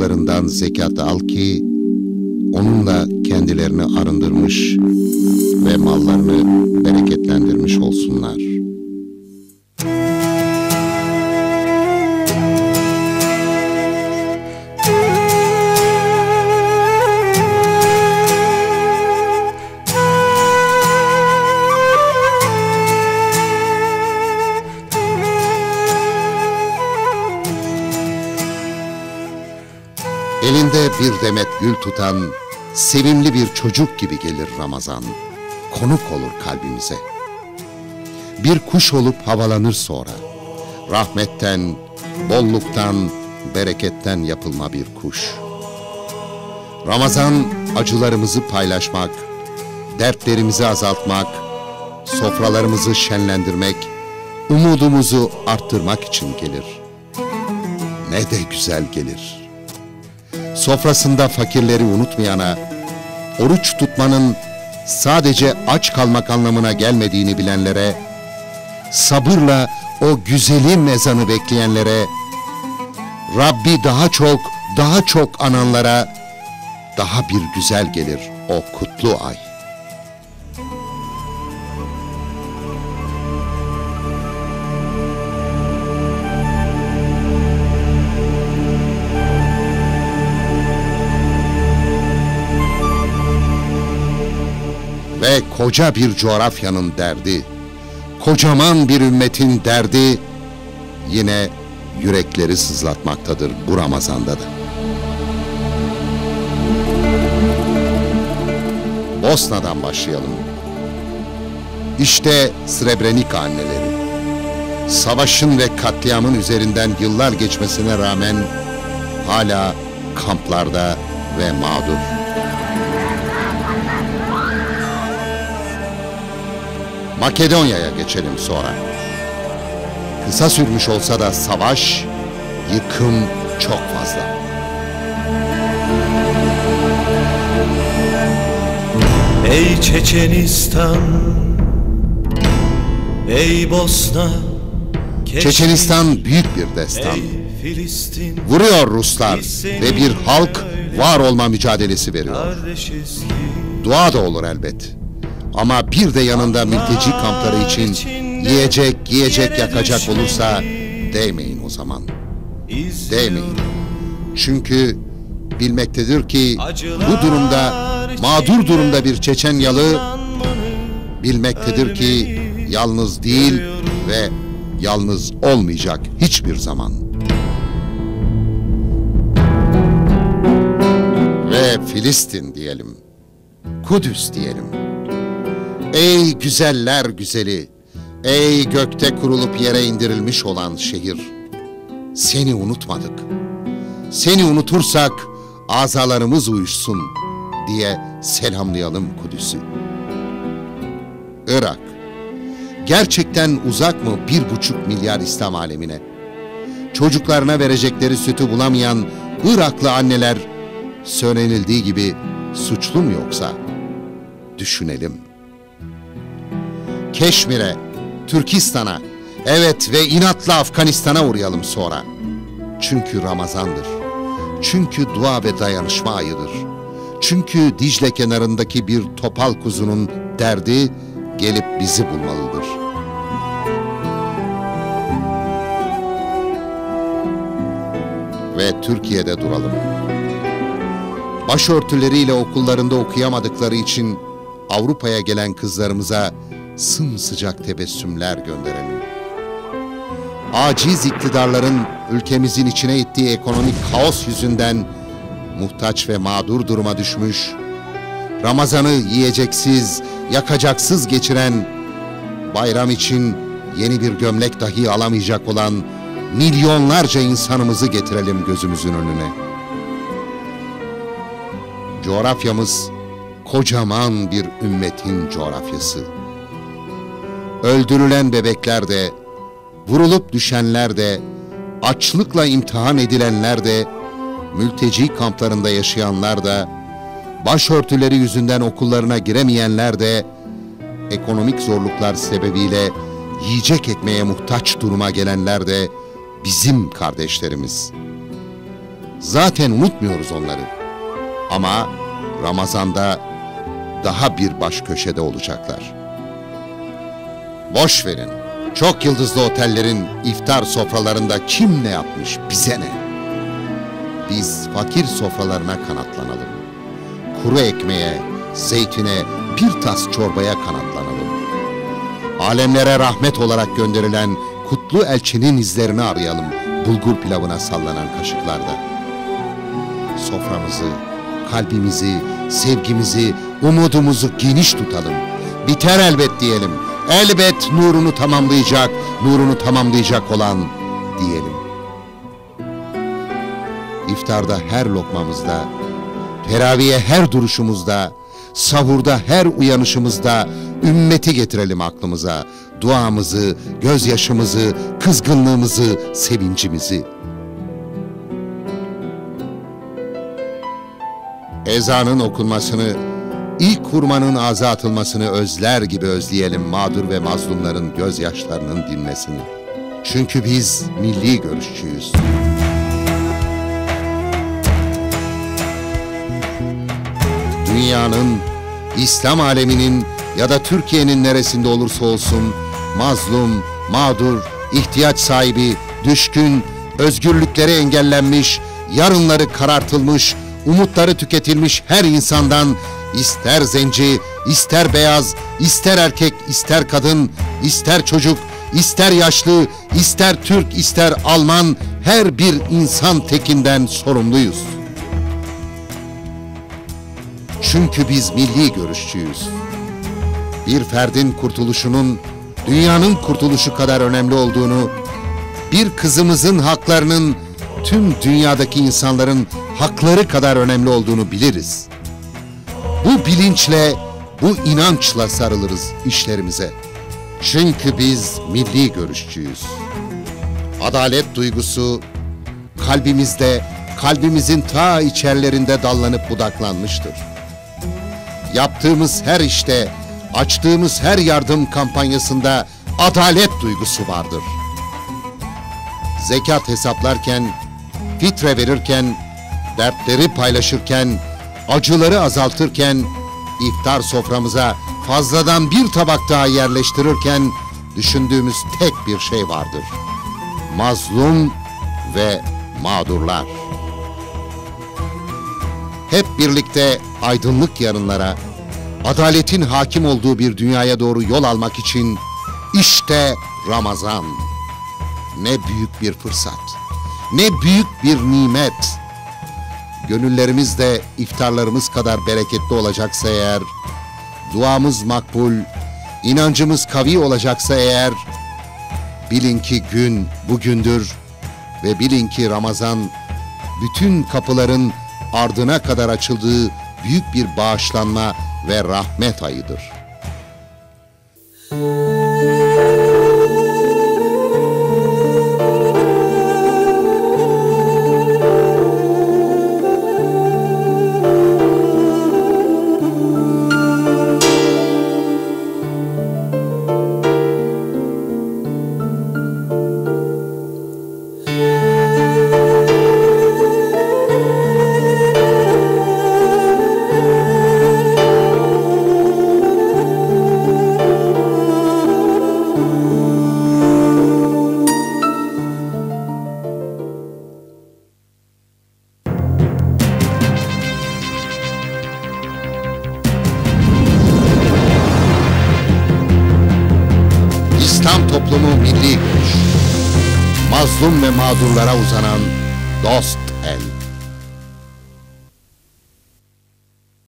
mallarından zekat al ki onunla kendilerini arındırmış ve mallarını bereketlendirmiş olsunlar. Bir demet gül tutan sevimli bir çocuk gibi gelir Ramazan. Konuk olur kalbimize. Bir kuş olup havalanır sonra. Rahmetten, bolluktan, bereketten yapılma bir kuş. Ramazan acılarımızı paylaşmak, dertlerimizi azaltmak, sofralarımızı şenlendirmek, umudumuzu arttırmak için gelir. Ne de güzel gelir. Sofrasında fakirleri unutmayana, oruç tutmanın sadece aç kalmak anlamına gelmediğini bilenlere, sabırla o güzelim ezanı bekleyenlere, Rabbi daha çok, daha çok ananlara, daha bir güzel gelir o kutlu ay. Koca bir coğrafyanın derdi, kocaman bir ümmetin derdi yine yürekleri sızlatmaktadır bu Ramazan'da da. Bosna'dan başlayalım. İşte Srebrenica anneleri. Savaşın ve katliamın üzerinden yıllar geçmesine rağmen hala kamplarda ve mağdur. Makedonya'ya geçelim sonra. Kısa sürmüş olsa da savaş, yıkım çok fazla. Ey Çeçenistan Ey Bosna Çeçenistan büyük bir destan. Filistin Vuruyor Ruslar ve bir halk var olma mücadelesi veriyor. Dua da olur elbet. Ama bir de yanında mülteci kampları için yiyecek, yiyecek yakacak olursa değmeyin o zaman. Değmeyin. Çünkü bilmektedir ki bu durumda mağdur durumda bir Çeçenyalı bilmektedir ki yalnız değil ve yalnız olmayacak hiçbir zaman. Ve Filistin diyelim. Kudüs diyelim. Ey güzeller güzeli, ey gökte kurulup yere indirilmiş olan şehir. Seni unutmadık. Seni unutursak azalarımız uyuşsun diye selamlayalım Kudüs'ü. Irak. Gerçekten uzak mı bir buçuk milyar İslam alemine? Çocuklarına verecekleri sütü bulamayan Iraklı anneler söylenildiği gibi suçlu mu yoksa? Düşünelim. Keşmir'e, Türkistan'a, evet ve inatla Afganistan'a uğrayalım sonra. Çünkü Ramazandır. Çünkü dua ve dayanışma ayıdır. Çünkü Dicle kenarındaki bir topal kuzunun derdi gelip bizi bulmalıdır. Ve Türkiye'de duralım. Başörtüleriyle okullarında okuyamadıkları için Avrupa'ya gelen kızlarımıza sımsıcak tebessümler gönderelim. Aciz iktidarların ülkemizin içine ittiği ekonomik kaos yüzünden muhtaç ve mağdur duruma düşmüş, Ramazan'ı yiyeceksiz, yakacaksız geçiren, bayram için yeni bir gömlek dahi alamayacak olan milyonlarca insanımızı getirelim gözümüzün önüne. Coğrafyamız kocaman bir ümmetin coğrafyası. Öldürülen bebekler de, vurulup düşenler de, açlıkla imtihan edilenler de, mülteci kamplarında yaşayanlar da, başörtüleri yüzünden okullarına giremeyenler de, ekonomik zorluklar sebebiyle yiyecek ekmeğe muhtaç duruma gelenler de bizim kardeşlerimiz. Zaten unutmuyoruz onları. Ama Ramazan'da daha bir baş köşede olacaklar. Boş verin. Çok yıldızlı otellerin iftar sofralarında kim ne yapmış bize ne? Biz fakir sofralarına kanatlanalım. Kuru ekmeğe, zeytine, bir tas çorbaya kanatlanalım. Alemlere rahmet olarak gönderilen kutlu elçinin izlerini arayalım bulgur pilavına sallanan kaşıklarda. Soframızı, kalbimizi, sevgimizi, umudumuzu geniş tutalım. Biter elbet diyelim. Elbet nurunu tamamlayacak, nurunu tamamlayacak olan diyelim. İftarda her lokmamızda, teraviye her duruşumuzda, sahurda her uyanışımızda ümmeti getirelim aklımıza. Duamızı, gözyaşımızı, kızgınlığımızı, sevincimizi. Ezanın okunmasını, ilk hurmanın ağza atılmasını özler gibi özleyelim mağdur ve mazlumların gözyaşlarının dinmesini. Çünkü biz milli görüşçüyüz. Dünyanın, İslam aleminin ya da Türkiye'nin neresinde olursa olsun mazlum, mağdur, ihtiyaç sahibi, düşkün, özgürlükleri engellenmiş, yarınları karartılmış, umutları tüketilmiş her insandan ister zenci, ister beyaz, ister erkek, ister kadın, ister çocuk, ister yaşlı, ister Türk, ister Alman her bir insan tekinden sorumluyuz. Çünkü biz milli görüşçüyüz. Bir ferdin kurtuluşunun dünyanın kurtuluşu kadar önemli olduğunu, bir kızımızın haklarının tüm dünyadaki insanların hakları kadar önemli olduğunu biliriz. Bu bilinçle, bu inançla sarılırız işlerimize. Çünkü biz milli görüşçüyüz. Adalet duygusu kalbimizde, kalbimizin ta içerlerinde dallanıp budaklanmıştır. Yaptığımız her işte, açtığımız her yardım kampanyasında adalet duygusu vardır. Zekat hesaplarken, fitre verirken, dertleri paylaşırken, acıları azaltırken, iftar soframıza fazladan bir tabak daha yerleştirirken düşündüğümüz tek bir şey vardır. Mazlum ve mağdurlar. Hep birlikte aydınlık yarınlara, adaletin hakim olduğu bir dünyaya doğru yol almak için işte Ramazan. Ne büyük bir fırsat, ne büyük bir nimet. Gönüllerimiz de iftarlarımız kadar bereketli olacaksa eğer, duamız makbul, inancımız kavi olacaksa eğer, bilin ki gün bugündür ve bilin ki Ramazan bütün kapıların ardına kadar açıldığı büyük bir bağışlanma ve rahmet ayıdır. İslam toplumu milli görüş. Mazlum ve mağdurlara uzanan dost